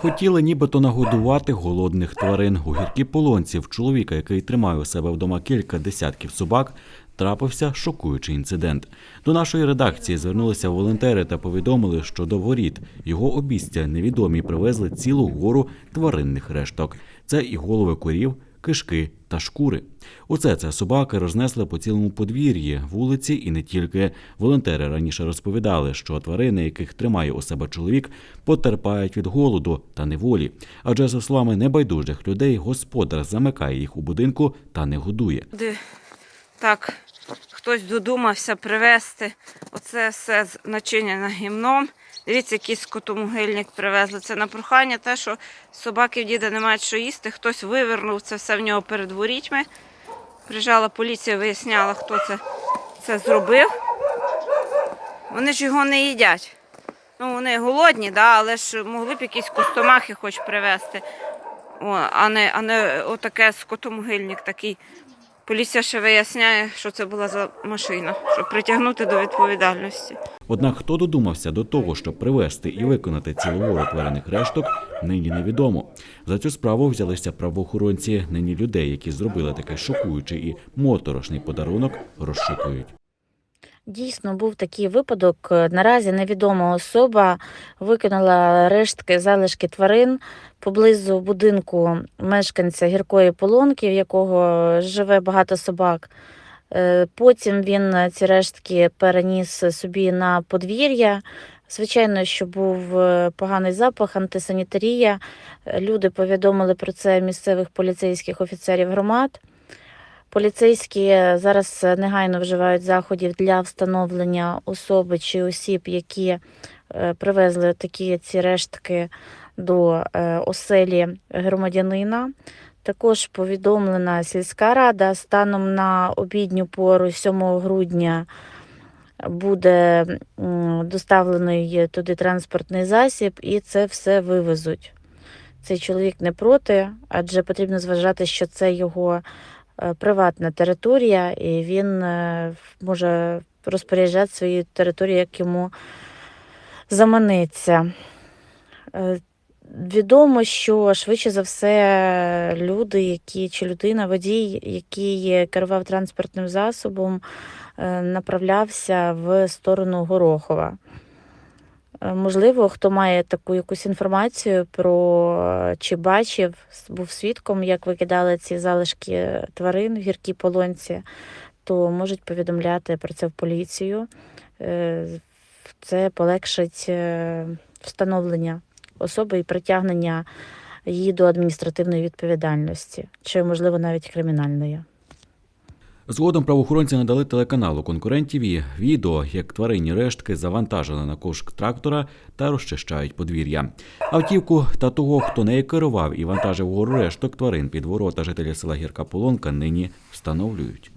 Хотіли нібито нагодувати голодних тварин. У гіркі полонці в чоловіка, який тримає у себе вдома кілька десятків собак, трапився шокуючий інцидент. До нашої редакції звернулися волонтери та повідомили, що до воріт його обістя невідомі привезли цілу гору тваринних решток. Це і голови корів, кишки та шкури. Усе це собаки рознесли по цілому подвір'ї, вулиці і не тільки. Волонтери раніше розповідали, що тварини, яких тримає у себе чоловік, потерпають від голоду та неволі. Адже, за словами небайдужих людей, господар замикає їх у будинку та не годує. Так хтось додумався привезти оце все начинене гімном. Дивіться, який скотомогильник привезли. Це на прохання те, що собаки в діда не мають що їсти. Хтось вивернув це все в нього перед ворітьми. Приїжджала поліція, виясняла, хто це, це зробив. Вони ж його не їдять. Ну, вони голодні, да, але ж могли б якісь костомахи хоч привезти. О, а не, а не отаке скотомогильник такий. Поліція ще виясняє, що це була за машина, щоб притягнути до відповідальності. Однак хто додумався до того, щоб привезти і виконати цілу гору решток, нині невідомо. За цю справу взялися правоохоронці. Нині людей, які зробили такий шокуючий і моторошний подарунок, розшукують. Дійсно, був такий випадок. Наразі невідома особа викинула рештки залишки тварин поблизу будинку мешканця гіркої полонки, в якого живе багато собак. Е, Потім він ці рештки переніс собі на подвір'я. Звичайно, що був е, поганий запах, антисанітарія. Е, Люди повідомили про це місцевих поліцейських офіцерів громад. Поліцейські зараз негайно вживають заходів для встановлення особи чи осіб, які е, привезли такі ці рештки до е, оселі громадянина. Також повідомлена сільська рада станом на обідню пору 7 грудня буде доставлений туди транспортний засіб, і це все вивезуть. Цей чоловік не проти, адже потрібно зважати, що це його е, приватна територія, і він е, може розпоряджати свою територію, як йому заманеться. Е, Відомо, що швидше за все люди, які чи людина, водій, який керував транспортним засобом, е, направлявся в сторону Горохова. Е, Можливо, хто має таку якусь інформацію про е, чи бачив, був свідком, як викидали ці залишки тварин в гіркій полонці, то можуть повідомляти про це в поліцію. Е, Це полегшить встановлення особи і притягнення її до адміністративної відповідальності, чи, можливо, навіть кримінальної. Згодом правоохоронці надали телеканалу конкурентів і відео, як тваринні рештки завантажили на кошк трактора та розчищають подвір'я. Автівку та того, хто нею керував і вантажив гору решток тварин під ворота жителі села Гірка Полонка, нині встановлюють.